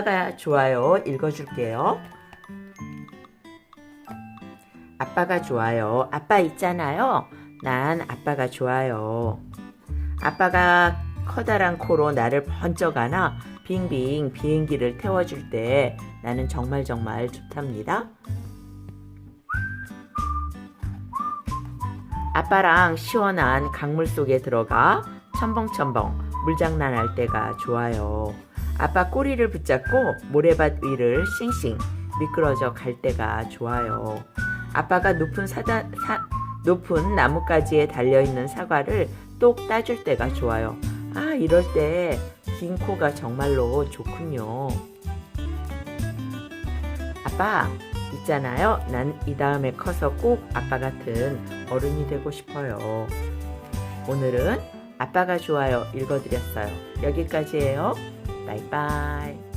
아빠가 좋아요. 읽어줄게요. 아빠가 좋아요. 아빠 있잖아요. 난 아빠가 좋아요. 아빠가 커다란 코로 나를 번쩍 안아 빙빙 비행기를 태워줄 때 나는 정말 정말 좋답니다. 아빠랑 시원한 강물 속에 들어가 첨벙첨벙 물장난할 때가 좋아요. 아빠 꼬리를 붙잡고 모래밭 위를 싱싱 미끄러져 갈 때가 좋아요. 아빠가 높은 사다, 사, 높은 나뭇가지에 달려있는 사과를 똑 따줄 때가 좋아요. 아, 이럴 때 긴 코가 정말로 좋군요. 아빠, 있잖아요. 난 이 다음에 커서 꼭 아빠 같은 어른이 되고 싶어요. 오늘은 아빠가 좋아요 읽어드렸어요. 여기까지예요. 바이바이.